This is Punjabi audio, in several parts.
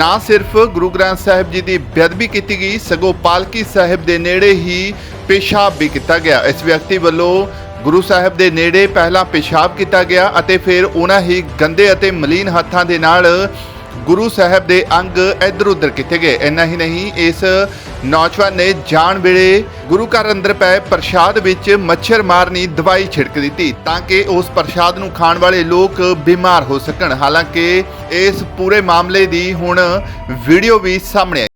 ਨਾ ਸਿਰਫ ਗੁਰੂ ਗ੍ਰੰਥ ਸਾਹਿਬ ਜੀ ਦੀ ਬੇਅਦਬੀ ਕੀਤੀ ਗਈ, ਸਗੋਂ ਪਾਲਕੀ ਸਾਹਿਬ ਦੇ ਨੇੜੇ ਹੀ ਪੇਸ਼ਾਬ ਵੀ ਕੀਤਾ ਗਿਆ। ਇਸ ਵਿਅਕਤੀ ਵੱਲੋਂ ਗੁਰੂ ਸਾਹਿਬ ਦੇ ਨੇੜੇ ਪਹਿਲਾਂ ਪੇਸ਼ਾਬ ਕੀਤਾ ਗਿਆ ਅਤੇ ਫਿਰ ਉਹਨਾਂ ਹੀ ਗੰਦੇ ਅਤੇ ਮਲੀਨ ਹੱਥਾਂ ਦੇ ਨਾਲ ਗੁਰੂ ਸਾਹਿਬ ਦੇ ਅੰਗ ਇੱਧਰ ਉੱਧਰ ਕੀਤੇ ਗਏ। ਇੰਨਾ ਹੀ ਨਹੀਂ, ਇਸ ਨੌਜਵਾਨ ਨੇ ਜਾਣ ਵੇਲੇ ਗੁਰੂ ਘਰ ਅੰਦਰ ਪਏ ਪ੍ਰਸ਼ਾਦ ਵਿੱਚ ਮੱਛਰ ਮਾਰਨੀ ਦਵਾਈ ਛਿੜਕ ਦਿੱਤੀ ਤਾਂ ਕਿ ਉਸ ਪ੍ਰਸ਼ਾਦ ਨੂੰ ਖਾਣ ਵਾਲੇ ਲੋਕ ਬਿਮਾਰ ਹੋ ਸਕਣ। ਹਾਲਾਂਕਿ ਇਸ ਪੂਰੇ ਮਾਮਲੇ ਦੀ ਹੁਣ ਵੀਡੀਓ ਵੀ ਸਾਹਮਣੇ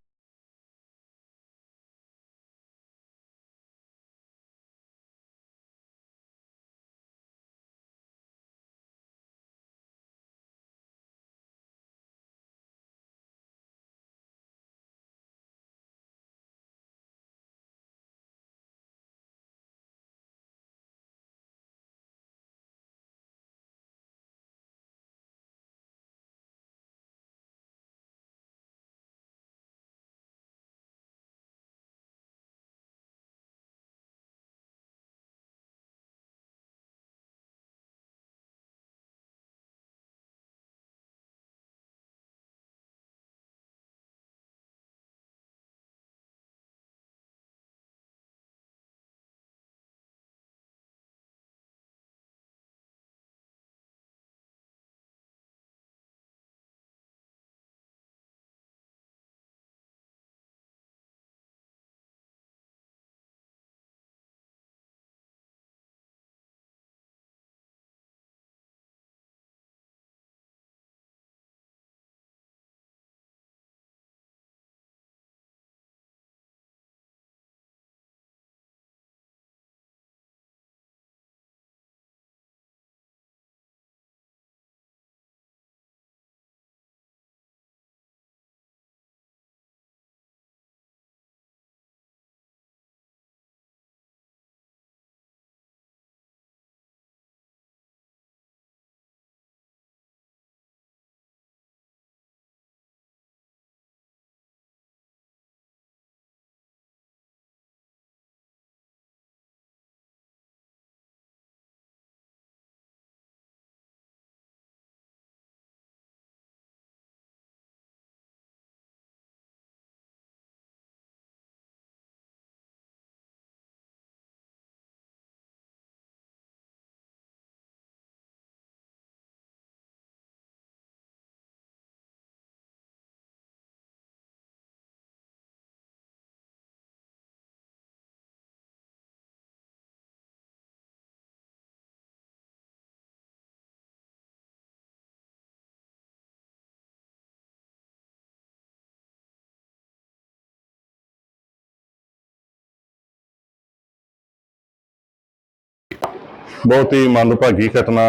ਬਹੁਤ ਹੀ ਮੰਦਭਾਗੀ ਘਟਨਾ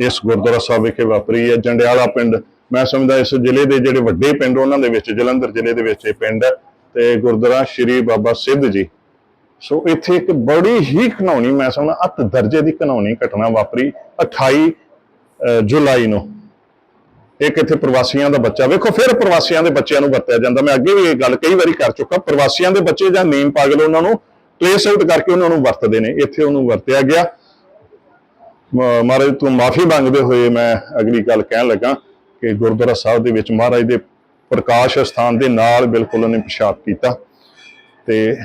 ਇਸ ਗੁਰਦੁਆਰਾ ਸਾਹਿਬ ਵਿਖੇ ਵਾਪਰੀ ਹੈ। ਜੰਡਿਆਲਾ ਪਿੰਡ, ਮੈਂ ਸਮਝਦਾ ਇਸ ਜ਼ਿਲ੍ਹੇ ਦੇ ਜਿਹੜੇ ਵੱਡੇ ਪਿੰਡ ਉਹਨਾਂ ਦੇ ਵਿੱਚ, ਜਲੰਧਰ ਜ਼ਿਲ੍ਹੇ ਦੇ ਵਿੱਚ ਇਹ ਪਿੰਡ ਹੈ ਤੇ ਗੁਰਦੁਆਰਾ ਸ਼੍ਰੀ ਬਾਬਾ ਸਿੱਧ ਜੀ। ਸੋ ਇੱਥੇ ਇੱਕ ਬੜੀ ਹੀ ਘਿਨਾਉਣੀ ਮੈਂ ਸਮਝਦਾ ਅਤ ਦਰਜੇ ਦੀ ਘਿਨਾਉਣੀ ਘਟਨਾ ਵਾਪਰੀ 28 ਜੁਲਾਈ ਨੂੰ। ਇੱਕ ਇੱਥੇ ਪ੍ਰਵਾਸੀਆਂ ਦਾ ਬੱਚਾ, ਵੇਖੋ ਫਿਰ ਪ੍ਰਵਾਸੀਆਂ ਦੇ ਬੱਚਿਆਂ ਨੂੰ ਵਰਤਿਆ ਜਾਂਦਾ। ਮੈਂ ਅੱਗੇ ਵੀ ਇਹ ਗੱਲ ਕਈ ਵਾਰੀ ਕਰ ਚੁੱਕਾ, ਪ੍ਰਵਾਸੀਆਂ ਦੇ ਬੱਚੇ ਜਾਂ ਨੀਮ ਪਾਗਲ ਉਹਨਾਂ ਨੂੰ ਟ੍ਰੇਸ ਆਊਟ ਕਰਕੇ ਉਹਨਾਂ ਨੂੰ ਵਰਤਦੇ ਨੇ। ਇੱਥੇ ਉਹਨੂੰ ਵਰਤਿਆ ਗਿਆ। ਮਹਾਰਾਜ, ਤੋਂ ਮਾਫੀ ਮੰਗਦੇ ਹੋਏ ਮੈਂ ਅਗਲੀ ਗੱਲ ਕਹਿਣ ਲੱਗਾ ਕਿ ਗੁਰਦੁਆਰਾ ਸਾਹਿਬ ਦੇ ਵਿੱਚ ਮਹਾਰਾਜ ਦੇ ਪ੍ਰਕਾਸ਼ ਸਥਾਨ ਦੇ ਨਾਲ ਬਿਲਕੁਲ ਉਹਨੇ ਪਿਸ਼ਾਬ ਕੀਤਾ ਤੇ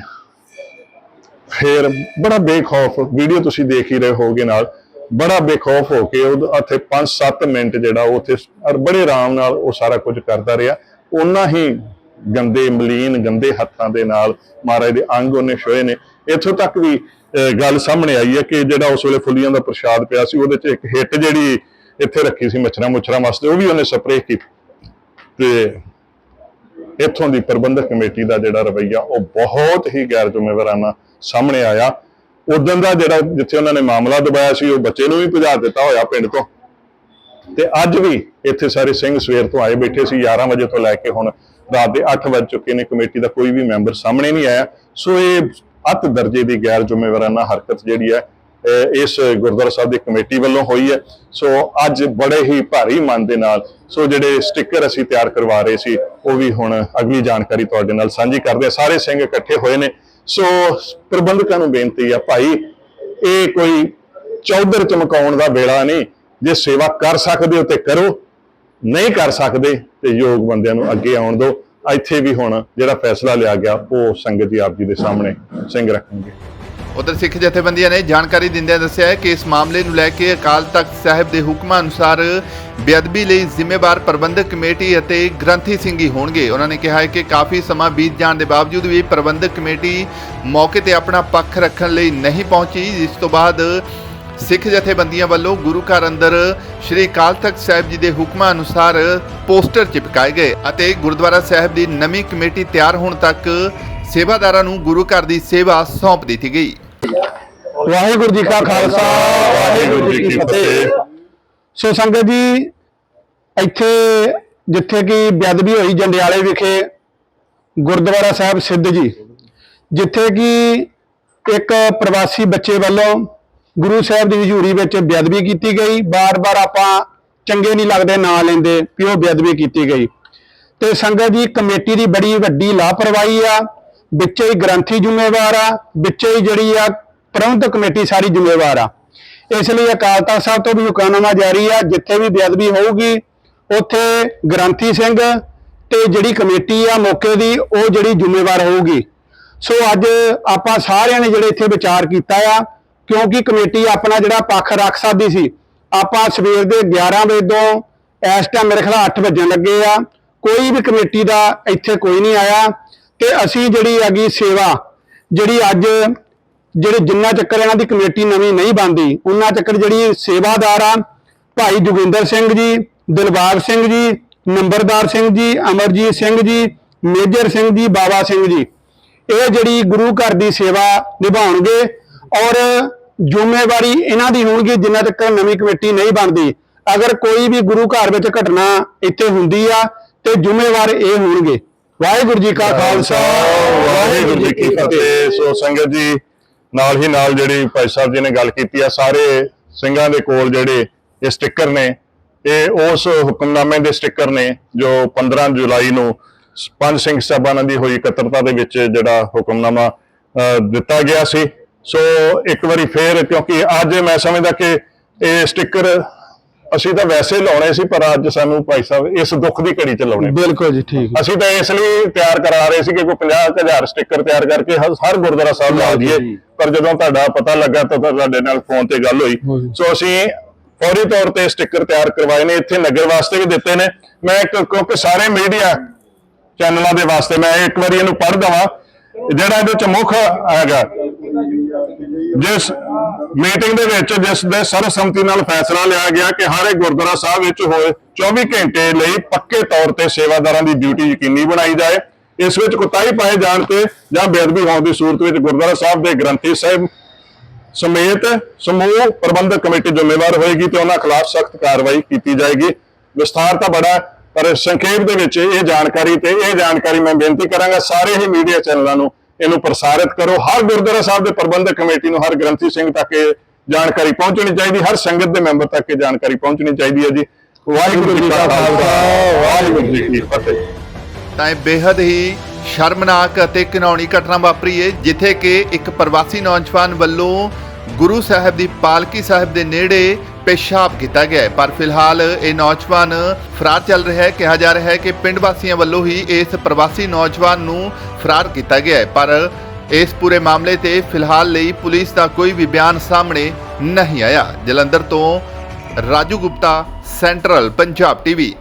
ਫਿਰ ਬੜਾ ਬੇਖੌਫ, ਵੀਡੀਓ ਤੁਸੀਂ ਦੇਖ ਹੀ ਰਹੇ ਹੋਗੇ ਨਾਲ, ਬੜਾ ਬੇਖੌਫ ਹੋ ਕੇ ਉਹ ਉੱਥੇ 5-7 ਮਿੰਟ ਜਿਹੜਾ ਉਹ ਉੱਥੇ ਔਰ ਬੜੇ ਆਰਾਮ ਨਾਲ ਉਹ ਸਾਰਾ ਕੁਝ ਕਰਦਾ ਰਿਹਾ। ਉਹਨਾਂ ਹੀ ਗੰਦੇ ਮਲੀਨ, ਗੰਦੇ ਹੱਥਾਂ ਦੇ ਨਾਲ ਮਹਾਰਾਜ ਦੇ ਅੰਗ ਉਹਨੇ ਛੋਏ ਨੇ। ਇੱਥੋਂ ਤੱਕ ਵੀ ਗੱਲ ਸਾਹਮਣੇ ਆਈ ਹੈ ਕਿ ਜਿਹੜਾ ਉਸ ਵੇਲੇ ਫੁੱਲੀਆਂ ਦਾ ਪ੍ਰਸ਼ਾਦ ਪਿਆ ਸੀ, ਉਹਦੇ 'ਚ ਇੱਕ ਹਿੱਟ ਜਿਹੜੀ ਇੱਥੇ ਰੱਖੀ ਸੀ ਮੱਛਰਾਂ ਮੁੱਛਰਾਂ ਵਾਸਤੇ, ਉਹ ਵੀ ਉਹਨੇ ਸਪਰੇਅ ਕੀਤੀ। ਤੇ ਇੱਥੋਂ ਦੀ ਪ੍ਰਬੰਧਕ ਕਮੇਟੀ ਦਾ ਜਿਹੜਾ ਰਵੱਈਆ, ਉਹ ਬਹੁਤ ਹੀ ਗੈਰ ਜ਼ਿੰਮੇਵਾਰਾਨਾ ਸਾਹਮਣੇ ਆਇਆ। ਉਦੋਂ ਦਾ ਜਿਹੜਾ ਜਿੱਥੇ ਉਹਨਾਂ ਨੇ ਮਾਮਲਾ ਦਬਾਇਆ ਸੀ, ਉਹ ਬੱਚੇ ਨੂੰ ਵੀ ਭਜਾ ਦਿੱਤਾ ਹੋਇਆ ਪਿੰਡ ਤੋਂ। ਤੇ ਅੱਜ ਵੀ ਇੱਥੇ ਸਾਰੇ ਸਿੰਘ ਸਵੇਰ ਤੋਂ ਆਏ ਬੈਠੇ ਸੀ 11 ਵਜੇ ਤੋਂ ਲੈ ਕੇ ਹੁਣ ਰਾਤ ਦੇ 8 ਵੱਜ ਚੁੱਕੇ ਨੇ, ਕਮੇਟੀ ਦਾ ਕੋਈ ਵੀ ਮੈਂਬਰ ਸਾਹਮਣੇ ਨਹੀਂ ਆਇਆ। ਸੋ ਇਹ ਅੱਤ ਦਰਜੇ ਦੀ ਗੈਰ ਜ਼ਿੰਮੇਵਾਰਾਨਾ ਹਰਕਤ ਜਿਹੜੀ ਹੈ ਇਸ ਗੁਰਦੁਆਰਾ ਸਾਹਿਬ ਦੀ ਕਮੇਟੀ ਵੱਲੋਂ ਹੋਈ ਹੈ। ਸੋ ਅੱਜ ਬੜੇ ਹੀ ਭਾਰੀ ਮਨ ਦੇ ਨਾਲ, ਸੋ ਜਿਹੜੇ ਸਟicker ਅਸੀਂ ਤਿਆਰ ਕਰਵਾ ਰਹੇ ਸੀ, ਉਹ ਵੀ ਹੁਣ ਅਗਲੀ ਜਾਣਕਾਰੀ ਤੁਹਾਡੇ ਨਾਲ ਸਾਂਝੀ ਕਰਦੇ ਹਾਂ। ਸਾਰੇ ਸਿੰਘ ਇਕੱਠੇ ਹੋਏ ਨੇ। ਸੋ ਪ੍ਰਬੰਧਕਾਂ ਨੂੰ ਬੇਨਤੀ ਆ, ਭਾਈ, ਇਹ ਕੋਈ ਚੌਧਰ ਚਮਕਾਉਣ ਦਾ ਵੇਲਾ ਨਹੀਂ, ਜੇ ਸੇਵਾ ਕਰ ਸਕਦੇ ਹੋ ਤੇ ਕਰੋ, ਨਹੀਂ ਕਰ ਸਕਦੇ ਤੇ ਯੋਗ ਬੰਦਿਆਂ ਨੂੰ ਅੱਗੇ ਆਉਣ ਦਿਓ। ਇੱਥੇ ਵੀ ਹੁਣ ਜਿਹੜਾ ਫੈਸਲਾ ਲਿਆ ਗਿਆ, ਉਹ ਸੰਗਤ ਜੀ ਆਪ ਜੀ ਦੇ ਸਾਹਮਣੇ ਸਿੰਘ ਰੱਖਣਗੇ। ਉਧਰ ਸਿੱਖ ਜਥੇਬੰਦੀਆਂ ਨੇ ਜਾਣਕਾਰੀ ਦਿੰਦਿਆਂ ਦੱਸਿਆ ਹੈ ਕਿ ਇਸ ਮਾਮਲੇ ਨੂੰ ਲੈ ਕੇ ਅਕਾਲ ਤਖਤ ਸਾਹਿਬ ਦੇ ਹੁਕਮਾਂ ਅਨੁਸਾਰ ਬੇਅਦਬੀ ਲਈ ਜ਼ਿੰਮੇਵਾਰ ਪ੍ਰਬੰਧਕ ਕਮੇਟੀ ਅਤੇ ਗ੍ਰੰਥੀ ਸਿੰਘ ਹੀ ਹੋਣਗੇ। ਉਹਨਾਂ ਨੇ ਕਿਹਾ ਹੈ ਕਿ ਕਾਫੀ ਸਮਾਂ ਬੀਤ ਜਾਣ ਦੇ ਬਾਵਜੂਦ ਵੀ ਪ੍ਰਬੰਧਕ ਕਮੇਟੀ ਮੌਕੇ ਤੇ ਆਪਣਾ ਪੱਖ ਰੱਖਣ ਲਈ ਨਹੀਂ ਪਹੁੰਚੀ, ਜਿਸ ਤੋਂ ਬਾਅਦ ਸਿੱਖ ਜਥੇਬੰਦੀਆਂ ਵੱਲੋਂ ਗੁਰੂ ਘਰ ਅੰਦਰ ਸ਼੍ਰੀ ਅਕਾਲ ਤਖਤ ਸਾਹਿਬ ਜੀ ਦੇ ਹੁਕਮਾਂ ਅਨੁਸਾਰ ਪੋਸਟਰ ਚਿਪਕਾਏ ਗਏ ਅਤੇ ਗੁਰਦੁਆਰਾ ਸਾਹਿਬ ਦੀ ਨਵੀਂ ਕਮੇਟੀ ਤਿਆਰ ਹੋਣ ਤੱਕ ਸੇਵਾਦਾਰਾਂ ਨੂੰ ਗੁਰੂ ਘਰ ਦੀ ਸੇਵਾ ਸੌਂਪ ਦਿੱਤੀ ਗਈ। ਵਾਹਿਗੁਰੂ ਜੀ ਕਾ ਖਾਲਸਾ, ਵਾਹਿਗੁਰੂ ਜੀ ਕੀ ਫਤਿਹ। ਸੋ ਸੰਗਤ ਜੀ, ਇੱਥੇ ਜਿੱਥੇ ਕਿ ਬੇਅਦਬੀ ਹੋਈ ਜੰਡਿਆਲੇ ਵਿਖੇ ਗੁਰਦੁਆਰਾ ਸਾਹਿਬ ਸਿੱਧ ਜੀ, ਜਿੱਥੇ ਕਿ ਇੱਕ ਪ੍ਰਵਾਸੀ ਬੱਚੇ ਵੱਲੋਂ ਗੁਰੂ ਸਾਹਿਬ ਦੀ ਹਜ਼ੂਰੀ ਵਿੱਚ ਬੇਅਦਬੀ ਕੀਤੀ ਗਈ। ਬਾਰ-ਬਾਰ ਆਪਾਂ ਚੰਗੇ ਨਹੀਂ ਲੱਗਦੇ, ਨਾਂ ਲੈਂਦੇ, ਵੀ ਉਹ ਬੇਅਦਬੀ ਕੀਤੀ ਗਈ। ਤੇ ਸੰਗਤ ਦੀ ਕਮੇਟੀ ਦੀ ਬੜੀ ਵੱਡੀ ਲਾਪਰਵਾਹੀ ਆ। ਵਿੱਚੇ ਹੀ ਗ੍ਰੰਥੀ ਜ਼ਿੰਮੇਵਾਰ ਆ, ਵਿੱਚੇ ਹੀ ਜਿਹੜੀ ਆ ਪ੍ਰਬੰਧਕ ਕਮੇਟੀ ਸਾਰੀ ਜ਼ਿੰਮੇਵਾਰ ਆ। ਇਸ ਲਈ ਅਕਾਲ ਤਖਤ ਸਾਹਿਬ ਤੋਂ ਵੀ ਹੁਕਮਨਾਮਾ ਜਾਰੀ ਆ, ਜਿੱਥੇ ਵੀ ਬੇਅਦਬੀ ਹੋਊਗੀ, ਉੱਥੇ ਗ੍ਰੰਥੀ ਸਿੰਘ ਤੇ ਜਿਹੜੀ ਕਮੇਟੀ ਆ ਮੌਕੇ ਦੀ, ਉਹ ਜਿਹੜੀ ਜ਼ਿੰਮੇਵਾਰ ਹੋਊਗੀ। ਸੋ ਅੱਜ ਆਪਾਂ ਸਾਰਿਆਂ ਨੇ ਜਿਹੜੇ ਇੱਥੇ ਵਿਚਾਰ ਕੀਤਾ ਆ ਕਿਉਂਕਿ ਕਮੇਟੀ ਆਪਣਾ ਜਿਹੜਾ ਪੱਖ ਰੱਖ ਸਕਦੀ ਸੀ। ਆਪਾਂ ਸਵੇਰ ਦੇ 11 ਵਜੇ ਤੋਂ ਇਸ ਟਾਈਮ ਮੇਰੇ ਖਿਆਲ 8 ਵਜਣ ਲੱਗੇ ਆ। ਕੋਈ ਵੀ ਕਮੇਟੀ ਦਾ ਇੱਥੇ ਕੋਈ ਨਹੀਂ ਆਇਆ। ਤੇ ਅਸੀਂ ਜਿਹੜੀ ਹੈਗੀ ਸੇਵਾ, ਜਿਹੜੀ ਅੱਜ ਜਿਹੜੇ ਜਿੰਨਾ ਚੱਕਰ ਇਹਨਾਂ ਦੀ ਕਮੇਟੀ ਨਵੀਂ ਨਹੀਂ ਬਣਦੀ, ਉਹਨਾਂ ਚੱਕਰ ਜਿਹੜੀ ਸੇਵਾਦਾਰ ਆ, ਭਾਈ ਜੋਗਿੰਦਰ ਸਿੰਘ ਜੀ, ਦਿਲਬਾਗ ਸਿੰਘ ਜੀ, ਨੰਬਰਦਾਰ ਸਿੰਘ ਜੀ, ਅਮਰਜੀਤ ਸਿੰਘ ਜੀ, ਮੇਜਰ ਸਿੰਘ ਜੀ ਬਾਬਾ ਸਿੰਘ ਜੀ। ਇਹ ਜਿਹੜੀ ਗੁਰੂ ਘਰ ਦੀ ਸੇਵਾ ਨਿਭਾਉਣਗੇ ਔਰ ਜ਼ਿੰਮੇਵਾਰੀ ਇਹਨਾਂ ਦੀ ਹੋਣਗੀ ਜਿੰਨਾ ਤੱਕ ਨਵੀਂ ਕਮੇਟੀ ਨਹੀਂ ਬਣਦੀ। ਅਗਰ ਕੋਈ ਵੀ ਗੁਰੂ ਘਰ ਵਿੱਚ ਘਟਨਾ ਇੱਥੇ ਹੁੰਦੀ ਆ ਤੇ ਜ਼ਿੰਮੇਵਾਰ ਇਹ ਹੋਣਗੇ। ਵਾਹਿਗੁਰੂ ਜੀ ਕਾ ਖਾਲਸਾ ਵਾਹਿਗੁਰੂ ਜੀ ਕੀ ਫਤਿਹ। ਸੋ ਸੰਗਤ ਜੀ ਨਾਲ ਹੀ ਨਾਲ ਜਿਹੜੀ ਭਾਈ ਸਾਹਿਬ ਜੀ ਨੇ ਗੱਲ ਕੀਤੀ ਆ ਸਾਰੇ ਸਿੰਘਾਂ ਦੇ ਕੋਲ ਜਿਹੜੇ ਇਹ ਸਟicker ਨੇ ਇਹ ਉਸ ਹੁਕਮਨਾਮੇ ਦੇ ਸਟicker ਨੇ ਜੋ 15 ਜੁਲਾਈ ਨੂੰ ਪੰਜ ਸਿੰਘ ਸਾਹਿਬਾਨਾਂ ਦੀ ਹੋਈ ਇਕੱਤਰਤਾ ਦੇ ਵਿੱਚ ਜਿਹੜਾ ਹੁਕਮਨਾਮਾ ਅਹ, ਦਿੱਤਾ ਗਿਆ ਸੀ। ਸੋ ਇੱਕ ਵਾਰੀ ਫੇਰ ਕਿਉਂਕਿ ਅੱਜ ਮੈਂ ਸਮਝਦਾ ਕਿ ਇਹ ਸਟicker ਅਸੀਂ ਤਾਂ ਵੈਸੇ ਲਾਉਣੇ ਸੀ ਪਰ ਅੱਜ ਸਾਨੂੰ ਭਾਈ ਸਾਹਿਬ ਇਸ ਦੁੱਖ ਦੀ ਘੜੀ 'ਚ ਲਾਉਣੇ। ਬਿਲਕੁਲ ਜੀ ਠੀਕ ਅਸੀਂ ਤਾਂ ਇਸ ਲਈ ਤਿਆਰ ਕਰਾ ਰਹੇ ਸੀ ਕਿ ਕੋਈ 50000 ਸਟicker ਤਿਆਰ ਕਰਕੇ ਹਰ ਗੁਰਦੁਆਰਾ ਸਾਹਿਬ ਲਾ ਦਈਏ। ਪਰ ਜਦੋਂ ਤੁਹਾਡਾ ਪਤਾ ਲੱਗਾ ਤਾਂ ਤੁਹਾਡੇ ਨਾਲ ਫੋਨ ਤੇ ਗੱਲ ਹੋਈ। ਸੋ ਅਸੀਂ ਫੌਰੀ ਤੌਰ ਤੇ ਸਟicker ਤਿਆਰ ਕਰਵਾਏ ਨੇ ਇੱਥੇ ਨਗਰ ਵਾਸਤੇ ਵੀ ਦਿੱਤੇ ਨੇ। ਮੈਂ ਇੱਕ- ਕਿਉਂਕਿ ਸਾਰੇ ਮੀਡੀਆ ਚੈਨਲਾਂ ਦੇ ਵਾਸਤੇ ਮੈਂ ਇੱਕ ਵਾਰੀ ਇਹਨੂੰ ਪੜ੍ਹ ਦਵਾਂ। ਜਿਹੜਾ ਇਹਦੇ ਚ ਮੁੱਖ ਹੈਗਾ ਜਿਸ ਮੀਟਿੰਗ ਦੇ ਵਿੱਚ ਜਿਸ ਦੇ ਸਰਬਸੰਮਤੀ ਨਾਲ ਫੈਸਲਾ ਲਿਆ ਗਿਆ ਕਿ ਹਰ ਇੱਕ ਗੁਰਦੁਆਰਾ ਸਾਹਿਬ ਵਿੱਚ ਹੋਏ 24 ਘੰਟੇ ਲਈ ਪੱਕੇ ਤੌਰ ਤੇ ਸੇਵਾਦਾਰਾਂ ਦੀ ਡਿਊਟੀ ਯਕੀਨੀ ਬਣਾਈ ਜਾਏ। ਇਸ ਵਿੱਚ ਕੁਤਾਹੀ ਪਾਏ ਜਾਣ ਤੇ ਜਾਂ ਬੇਅਦਬੀ ਹੋਣ ਦੀ ਸੂਰਤ ਵਿੱਚ ਗੁਰਦੁਆਰਾ ਸਾਹਿਬ ਦੇ ਗ੍ਰੰਥੀ ਸਾਹਿਬ ਸਮੇਤ ਸਮੂਹ ਪ੍ਰਬੰਧਕ ਕਮੇਟੀ ਜ਼ਿੰਮੇਵਾਰ ਹੋਏਗੀ ਤੇ ਉਹਨਾਂ ਖਿਲਾਫ ਸਖਤ ਕਾਰਵਾਈ ਕੀਤੀ ਜਾਏਗੀ। ਵਿਸਥਾਰ ਤਾਂ ਬੜਾ ਪਰ ਸੰਖੇਪ ਦੇ ਵਿੱਚ ਇਹ ਜਾਣਕਾਰੀ ਤੇ ਇਹ ਜਾਣਕਾਰੀ ਮੈਂ ਬੇਨਤੀ ਕਰਾਂਗਾ, ਸਾਰੇ ਹੀ ਮੀਡੀਆ ਚੈਨਲਾਂ ਨੂੰ ਇਹਨੂੰ ਪ੍ਰਸਾਰਿਤ ਕਰੋ। ਹਰ ਗੁਰਦੁਆਰਾ ਸਾਹਿਬ ਦੇ ਪ੍ਰਬੰਧਕ ਕਮੇਟੀ ਨੂੰ ਹਰ ਗ੍ਰੰਥੀ ਸਿੰਘ ਤੱਕ ਇਹ ਜਾਣਕਾਰੀ ਪਹੁੰਚਣੀ ਚਾਹੀਦੀ, ਹਰ ਸੰਗਤ ਦੇ ਮੈਂਬਰ ਤੱਕ ਇਹ ਜਾਣਕਾਰੀ ਪਹੁੰਚਣੀ ਚਾਹੀਦੀ ਹੈ ਜੀ। ਵਾਹਿਗੁਰੂ ਜੀ ਕਾ ਖਾਲਸਾ, ਵਾਹਿਗੁਰੂ ਜੀ ਕੀ ਫਤਿਹ। ਤਾਂ ਇਹ ਬੇहद ਹੀ ਸ਼ਰਮਨਾਕ ਅਤੇ ਘਿਨਾਉਣੀ ਘਟਨਾ ਵਾਪਰੀ ਹੈ, ਜਿੱਥੇ ਕਿ ਇੱਕ ਪ੍ਰਵਾਸੀ ਨੌਜਵਾਨ ਵੱਲੋਂ ਗੁਰੂ ਸਾਹਿਬ ਦੀ ਪਾਲਕੀ ਸਾਹਿਬ ਦੇ ਨੇੜੇ ਪੇਸ਼ਾਬ ਕੀਤਾ ਗਿਆ ਪਰ ਫਿਲਹਾਲ ਇਹ ਨੌਜਵਾਨ ਫਰਾਰ ਚੱਲ ਰਿਹਾ ਹੈ। ਕਿਹਾ ਜਾ ਰਿਹਾ ਹੈ ਕਿ ਪਿੰਡ ਵਾਸੀਆਂ ਵੱਲੋਂ ਹੀ ਇਸ ਪ੍ਰਵਾਸੀ ਨੌਜਵਾਨ ਨੂੰ ਫਰਾਰ ਕੀਤਾ ਗਿਆ ਹੈ। ਪਰ ਇਸ ਪੂਰੇ ਮਾਮਲੇ ਤੇ ਫਿਲਹਾਲ ਲਈ ਪੁਲਿਸ ਦਾ ਕੋਈ ਵੀ ਬਿਆਨ ਸਾਹਮਣੇ ਨਹੀਂ ਆਇਆ। ਜਲੰਧਰ ਤੋਂ ਰਾਜੂ ਗੁਪਤਾ, ਸੈਂਟਰਲ ਪੰਜਾਬ ਟੀਵੀ।